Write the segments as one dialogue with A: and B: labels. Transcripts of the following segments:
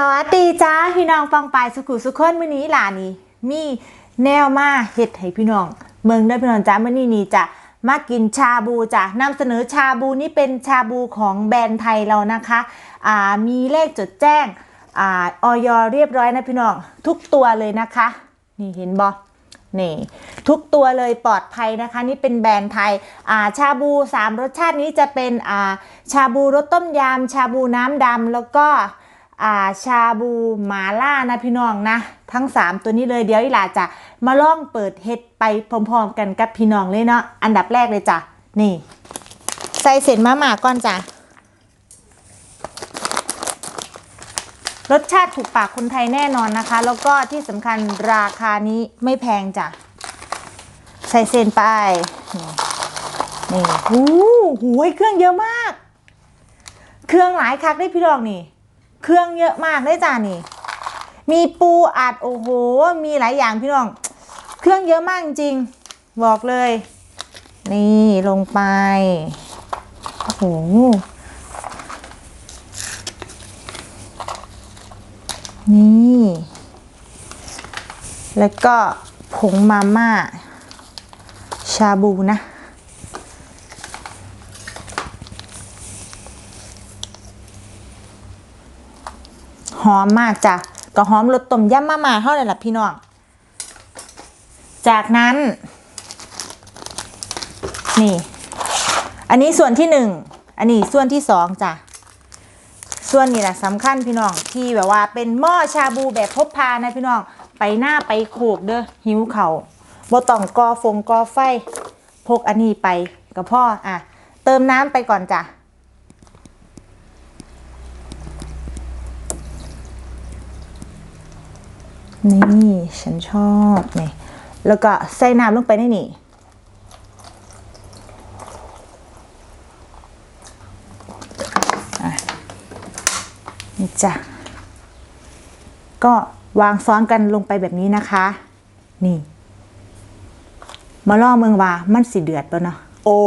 A: สวัสดีจ้าพี่น้องฟังไปสุขุสุขคนมื้อนี้หลานี่มีแนวมาเฮ็ดให้พี่น้อง เมืองเด้พี่น้องจ้ามื้อนี้นี่จะมากินชาบูจ้ะนำเสนอชาบูนี่เป็นชาบูของแบรนด์ไทยเรานะคะอ่ามีเลขจดแจ้งอ่าออยเรียบร้อยนะพี่น้องทุกตัวเลยนะคะ นี่เห็นบ่นี่ทุกตัวเลยปลอดภัยนะคะ นี่เป็นแบรนด์ไทยอ่าชาบู 3 รสชาตินี้จะเป็นอ่าชาบูรสต้มยำชาบูน้ำดำแล้วก็ อ่าชาบูหมาล่านะพี่น้องนะ ทั้ง 3 ตัวนี้เลยเดี๋ยวอีหลาจะมาล่องเปิดเฮ็ดไปพร้อมๆกันกับพี่น้องเลยเนาะอันดับแรกเลยจ้ะนี่ ใส่เศษมะหมาก่อนจ้ะรสชาติถูกปากคนไทยแน่นอนนะคะ แล้วก็ที่สำคัญราคานี้ไม่แพงจ้ะใส่เซนไปนี่นี่หูหูเครื่องเยอะมาก เครื่องหลายคักได้พี่ดอกนี่ เครื่องเยอะมากได้จ้านี่ มีปูอัดโอ้โห มีหลายอย่างพี่น้อง เครื่องเยอะมากจริง บอกเลย นี่ลงไปโอ้โหนี่ แล้วก็ผงมาม่า ชาบูนะ ห อมมากจ้ะก็หอมรสต้มยำมาม่าเท่าไหร่ล่ะพี่น้อง จากนั้น นี่ อันนี้ส่วนที่หนึ่ง อันนี้ส่วนที่สองจ้ะ ส่วนนี้แหละสำคัญพี่น้องที่แบบว่าเป็นหม้อชาบูแบบพกพานะพี่น้อง ไปหน้าไปโขกเด้อหิวเข่าบ่ต้องกอฟงกอไฟ พกอันนี้ไปกับพ่ออะ เติมน้ำไปก่อนจ้ะ นี่ฉันชอบนี่แล้วก็ใส่น้ำลงไปในนี่นี่จ้ะก็วางซ้อนกันลงไปแบบนี้นะคะ นี่ มาล่อเมืองว่ามันสิเดือดปะเนาะโอ้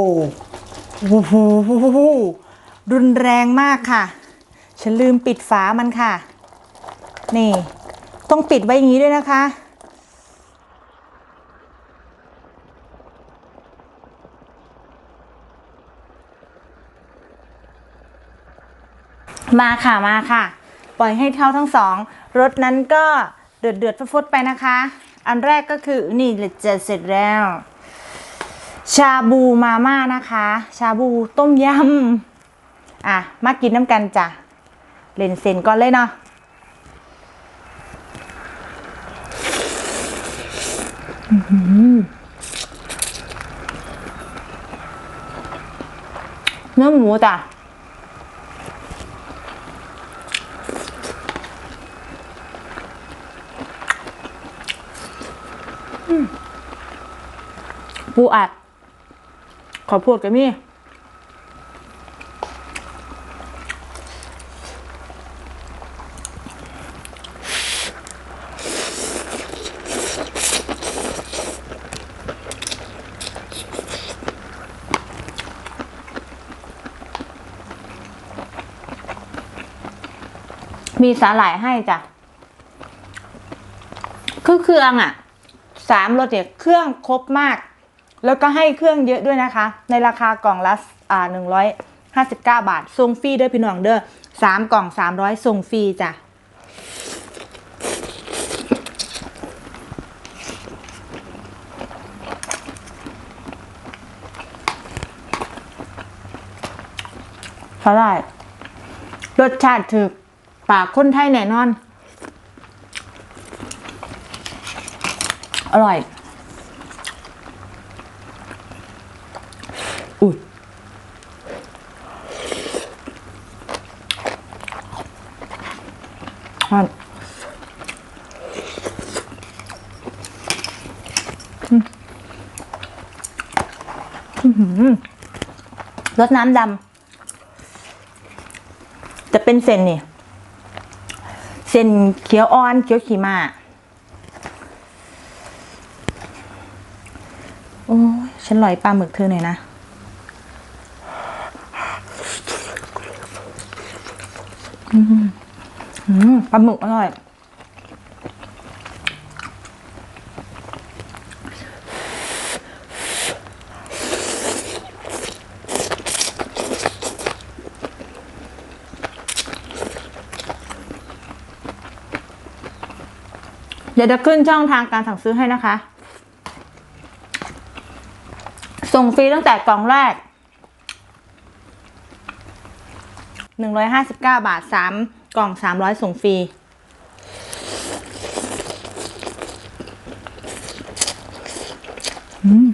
A: โหรุนแรงมากค่ะ ฉันลืมปิดฝามันค่ะ นี่ ต้องปิดไว้อย่างนี้ด้วยนะคะ มาค่ะมาค่ะ ปล่อยให้เท่าทั้งสองรสนั้นก็เดือดเดือดฟุดไปนะคะ อันแรกก็คือนี่จะเสร็จแล้ว ชาบูมาม่านะคะ ชาบูต้มยำอะ มากินน้ำกันจ้ะ เล่นเซนก่อนเลยเนาะอื้อหือ เนื้อหมูจ้ะปูอัด ขอพูดกับมี่ มีสาหร่ายให้จ้ะคือเครื่องอะสามรสเนี่ยเครื่องครบมาก แล้วก็ให้เครื่องเยอะด้วยนะคะ ในราคากล่องละอ่าหนึ่งร้อยห้าสิบเก้าบาทส่งฟรีด้วยพี่น้องเด้อสามกล่องสามร้อยส่งฟรีจ้ะสาหร่ายรสชาติถึก ปากคนไทยแน่นอน อร่อย อุ้ยฮอนอืมอื้อหือรสน้ำดำ จะเป็นเส้นนี่ เส้นเขียวอ่อนเขียวขีมาโอ้ฉันลอยปลาหมึกเธอหน่อยนะ อืมอืมปลาหมึกอร่อย ดี๋ยวจะขึ้นช่องทางการสั่งซื้อให้นะคะ ส่งฟรีตั้งแต่กล่องแรก 159 บาท 3 กล่อง 300 ส่งฟรีอืม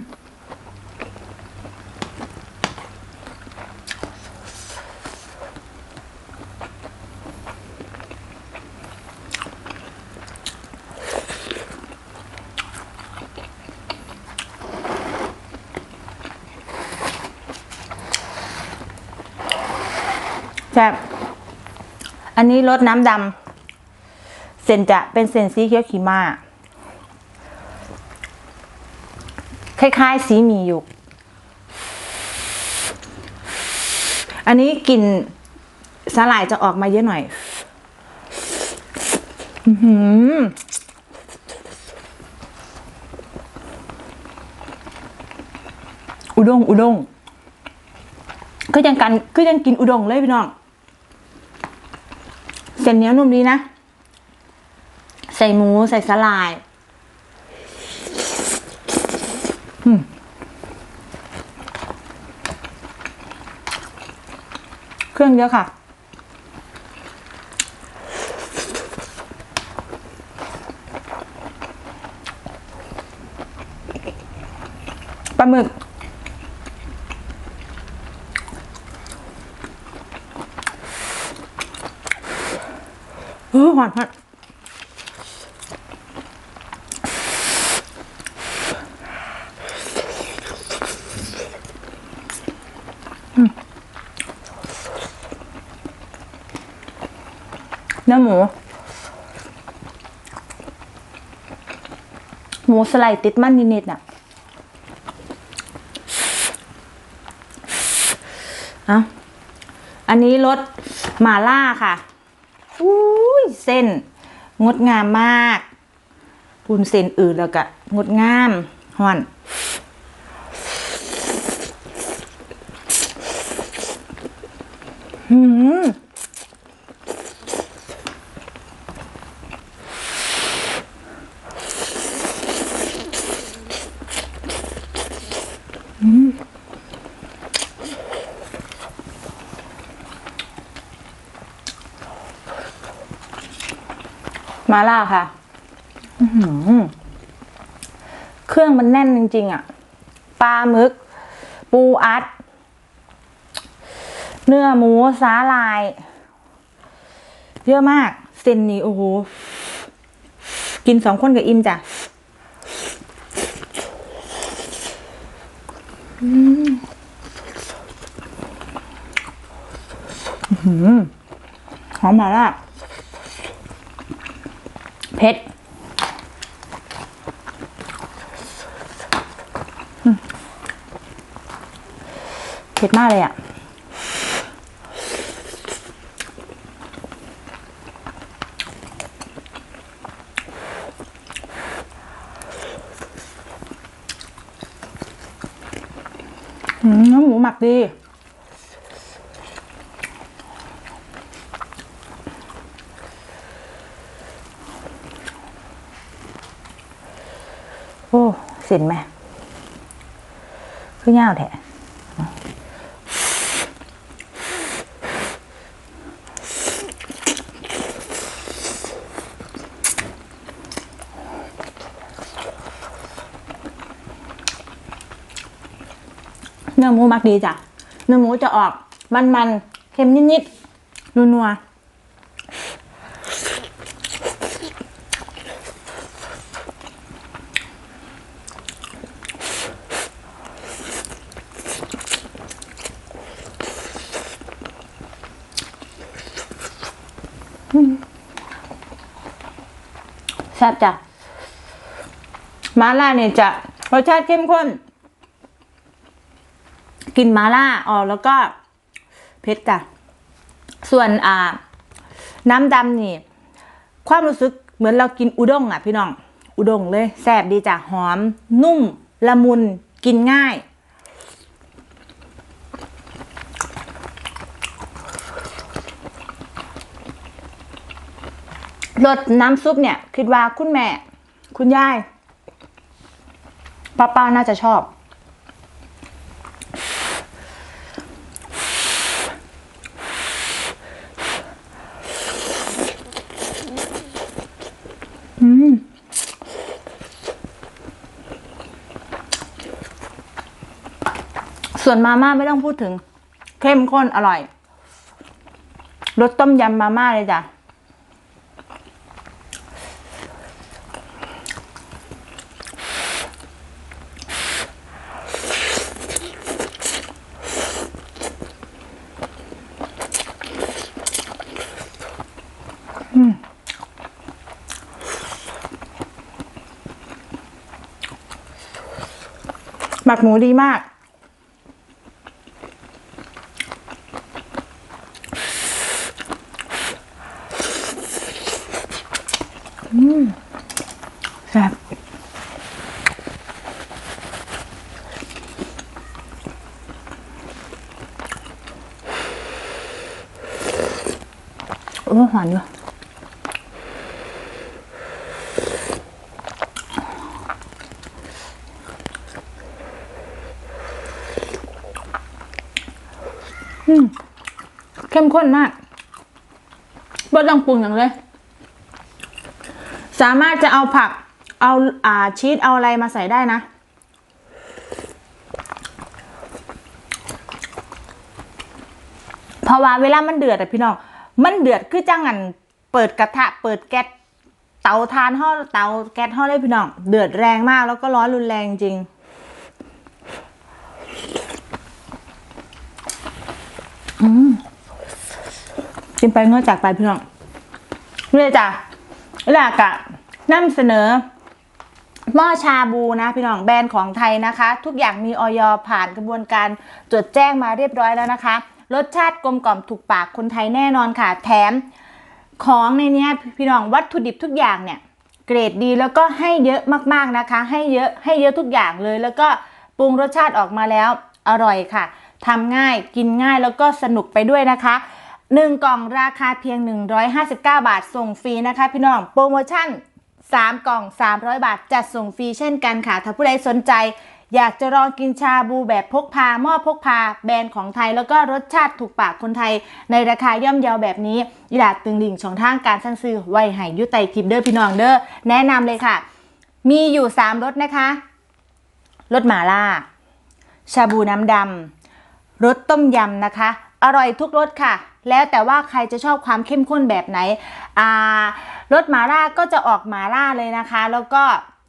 A: แซ่บ อันนี้รสน้ำดำเส้นจะเป็นเส้นสีเขียวขีมาคล้าย ๆ สีหมีอยู่ อันนี้กลิ่นสาหร่ายจะออกมาเยอะหน่อย อื้อหืออุด้งอุด้งก็ยังกันก็ยังกินอุด้งเลยพี่น้อง ส้นเหนียวนุ่มดีนะ ใส่หมูใส่สลายเครื่องเยอะค่ะ ปลาหมึก เออหวานมากเนื้อหมู หมูสไลด์ติดมันนิดๆน่ะเอะอันนี้รสหมาล่าค่ะ อุ้ยเส้น งดงามมากปุนเส้นอื่นแล้วก็งดงามห่อนหืม มาล่าค่ะเครื่องมันแน่นจริง ๆ อะ ปลาหมึก ปูอัด เนื้อหมูสาลาย เยอะมาก เส้นนี้โอ้โห กินสองคนกับอิมจ้ะหอมมาล่า เผ็ดเผ็ดมากเลยอะ อืมน้ำหมูหมักดี โอ้สินไหมคือเงาวแท้เนื้อหมูมักดีจ้ะ เนื้อหมูจะออกมันๆ เค็มนิดๆ นัวๆ บจ้ะมาล่าเนี่ยจะรสชาติเข้มข้นกลินมาล่าอ๋อแล้วก็เผ็ดจ้ะส่วนอ่า น้ำดำนี่ ความรู้สึกเหมือนเรากินอุด้งอะพี่น้อง อุด้งเลยแซ่บดีจ้ะหอม นุ่ม ละมุนกินง่าย รสน้ำซุปเนี่ย คิดว่าคุณแม่ คุณยายป้าป้าน่าจะชอบส่วนมาม่าไม่ต้องพูดถึง เข้มข้นอร่อยรสต้มยำมาม่าเลยจ้ะ หมักหมูดีมาก อืมแซ่บโอ้หวานอยู่ เข้มข้นมากบ่ต้องปรุงอย่างเลย สามารถจะเอาผัก เอาอ่าชีสเอาอะไรมาใส่ได้นะเพราะว่าเวลามันเดือดอะพี่น้อง มันเดือดคือจังงันเปิดกระทะ เปิดแก๊สเตาทานห่อเตาแก๊สห่อเลยพี่น้อง เดือดแรงมากแล้วก็ร้อนรุนแรงจริง อืม กินไปเงื้อจากไปพี่น้องเลยจ้ะแลกอะนำเสนอหม้อชาบูนะพี่น้องแบรนด์ของไทยนะคะ ทุกอย่างมีออยผ่านกระบวนการจดแจ้งมาเรียบร้อยแล้วนะคะ รสชาติกลมกล่อมถูกปากคนไทยแน่นอนค่ะ แถมของในนี้พี่น้องวัตถุดิบทุกอย่างเนี่ย เกรดดีแล้วก็ให้เยอะมากๆนะคะ ให้เยอะให้เยอะทุกอย่างเลย แล้วก็ปรุงรสชาติออกมาแล้วอร่อยค่ะทำง่ายกินง่ายแล้วก็สนุกไปด้วยนะคะ 1 กล่องราคาเพียง 159 บาทส่งฟรีนะคะ พี่น้องโปรโมชั่น 3 กล่อง 300 บาท จัดส่งฟรีเช่นกันค่ะ ถ้าผู้ใดสนใจ อยากจะลองกินชาบูแบบพกพาหม้อพกพา แบรนด์ของไทย แล้วก็รสชาติถูกปากคนไทย ในราคาย่อมเยาแบบนี้อยากตึงดิ่งช่องทางการสั่งซื้อไว้ให้ยุไตทิปเด้อพี่น้องเด้อแนะนำเลยค่ะ มีอยู่ 3รสนะคะรสหมาล่า ชาบูน้ำดำรสต้มยำนะคะ อร่อยทุกรสค่ะ แล้วแต่ว่าใครจะชอบความเข้มข้นแบบไหนอ่ารสหมาล่าก็จะออกหมาล่าเลยนะคะ แล้วก็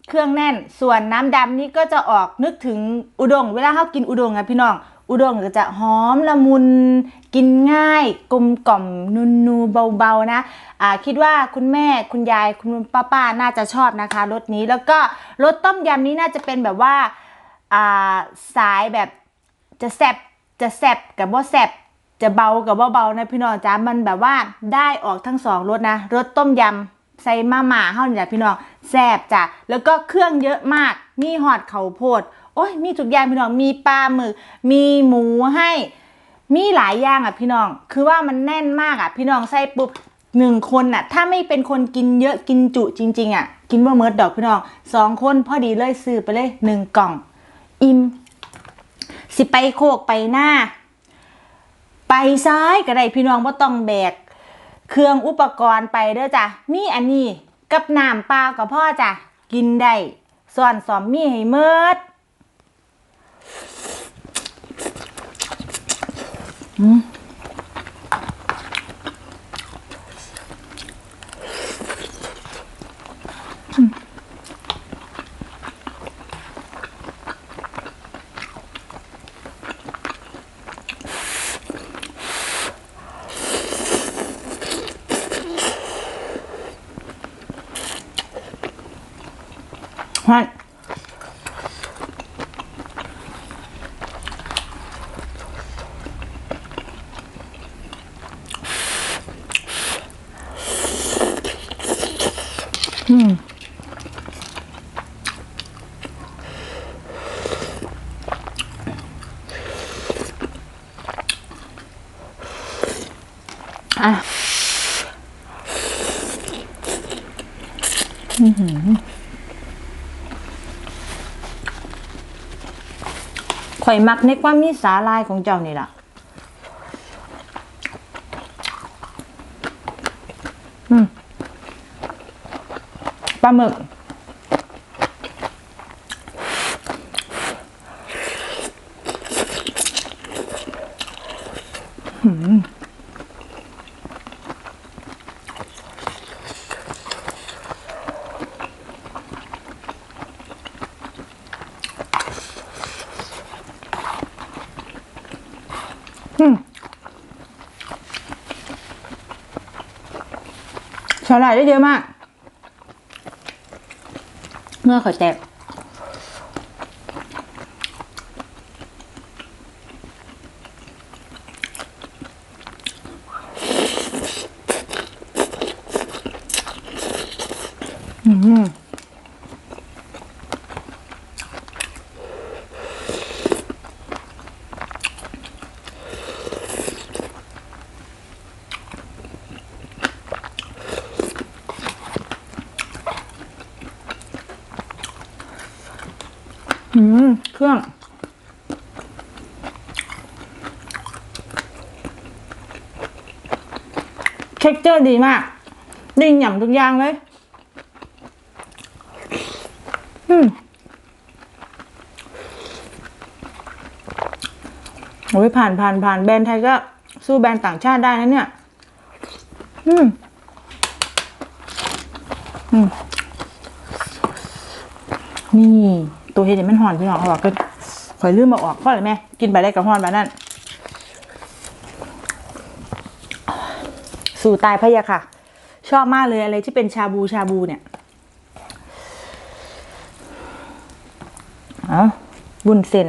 A: เครื่องแน่น ส่วนน้ำดำนี่ก็จะออกนึกถึงอุด้งเวลาเขากินอุด้งอะพี่น้อง อุด้งก็จะหอมละมุน กินง่าย กลมกล่อมนูนูเบาๆนะอ่าคิดว่าคุณแม่คุณยายคุณป้าป้าๆน่าจะชอบนะคะรสนี้แล้วก็รสต้มยำนี้น่าจะเป็นแบบว่าอ่าสายแบบจะแซบจะแซบกับว่าแซบ จะเบากับเบาๆนะพี่น้องจ้ามันแบบว่าได้ออกทั้งสองรสนะรสต้มยำใส่มาม่าเฮานี่แหละพี่น้องแซ่บจ้ะแล้วก็เครื่องเยอะมากมีหอดเขาโพดโอ้ยมีทุกอย่างพี่น้องมีปลาหมึกมีหมูให้ มีหลายอย่างอะพี่น้อง คือว่ามันแน่นมากอะ พี่น้องใส่ปุ๊บหนึ่งคนอะ ถ้าไม่เป็นคนกินเยอะกินจุจริง ๆ อะ กินว่าเมิดดอกพี่น้องสองคนพอดีเลยซื้อไปเลยหนึ่งกล่อง อิ่มสิไปโคกไปหน้า ไปซ้ายก็ได้พี่น้องบ่ต้องแบก เครื่องอุปกรณ์ไปเด้อจ้ะมีอันนี้กับน้ำเปล่ากับพ่อจ้ะกินได้ส่วนสอมมีให้เมิดฮะ อืมอะอื้อหือข่อยมักในความมีสาลายของเจ้านี่ล่ะ ปลาหมึกสาหร่ายได้เยอะมาก เมื่อเขาแตก อืมอืม เครื่อง เท็กเจอร์ดีมากดิ่งหย่ำทุกอย่างเลย อืมโอ้ยผ่านผ่านผ่านแบรนด์ไทยก็สู้แบรนด์ต่างชาติได้นะเนี่ย อืม อืม นี่ ตัวเห็ดนมันหอนพี่น้องเขาบอกก็ข่อยลืมมาออกเพราะอะไรแม่ กินไปได้กับหอนแบบนั้น สู่ตายพะยะค่ะ ชอบมากเลยอะไรที่เป็นชาบูชาบูเนี่ยเอาบุญเส้น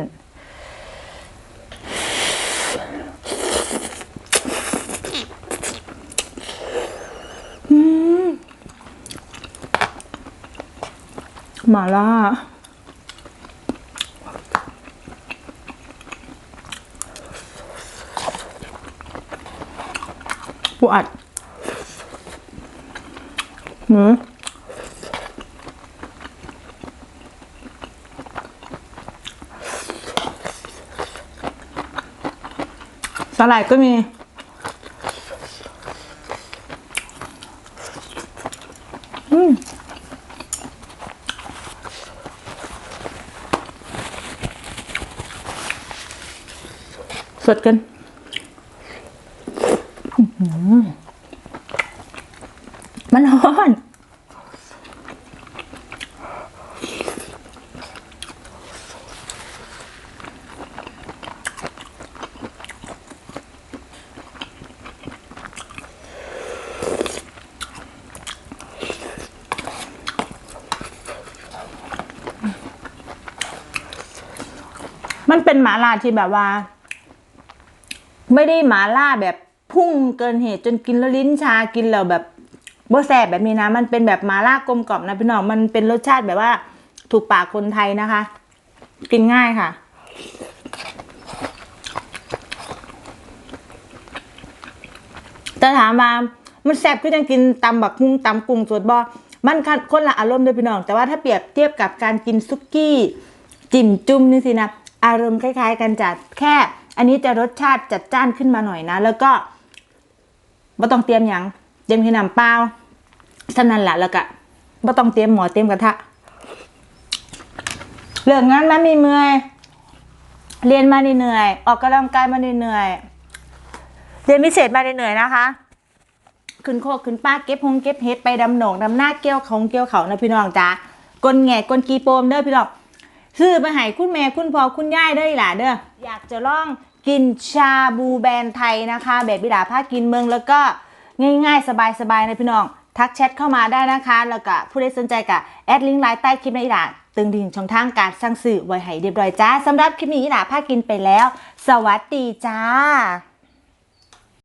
A: อืมหมาล่าปูอัด หนูสาหร่ายก็มีอืมสดกันร้อน มัน เป็นหมาล่าที่แบบว่า ไม่ได้หมาล่าแบบพุ่งเกินเหตุจนกินแล้วลิ้นชากินแล้วแบบบ่แสบแบบนี้นะ มันเป็นแบบหมาล่ากลมกล่อมนะพี่น้องมันเป็นรสชาติแบบว่า ถูกปากคนไทยนะคะ กินง่ายค่ะแต่ถามว่ามันแซบคือยังกินตำบักฮุ่งตำกุ้งสดบอมันคนละอารมณ์เลยพี่น้อง แต่ว่าถ้าเปรียบเทียบกับการกินซุกี้ จิ้มจุ่มนี่สินะ อารมณ์คล้ายๆ กันจัดแค่ อันนี้จะรสชาติจัดจ้านขึ้นมาหน่อยนะ แล้วก็ไม่ต้องเตรียมหยังเตรียมแค่น้ำเปล่าเท่านั้นแหละแล้วก็ไม่ต้องเตรียมหมอเตรียมกระทะเรื่องงานมามีเมื่อยเรียนมาเหนื่อยออกกำลังกายมาเหนื่อยเรียนพิเศษมาเหนื่อยนะคะขึ้นโคกขึ้นป้าเก็บหงเก็บเฮ็ดไปดำหนองดำหน้าเกี้ยวของเกี้ยวเขานะพี่น้องจ้ากลนแง่กลกีโปมเด้อพี่น้อง ซื้อไปให้คุณแม่คุณพ่อคุณย่ายเด้หล่ะเด้ออยากจะลองกินชาบูแบรนด์ไทยนะคะ แบบบิดาผ้ากินเมืองแล้วก็ง่ายๆ สบายๆนะพี่น้อง ทักแชทเข้ามาได้นะคะ แล้วก็ผู้ใดสนใจกับแอดลิงก์ไลน์ใต้คลิปในอีหล่ะตึงดิ่งช่องทางการสั่งซื้อไว้ให้เรียบร้อยจ้าสำหรับคลิปนี้อีหล่ะผ้ากินไปแล้ว สวัสดีจ้า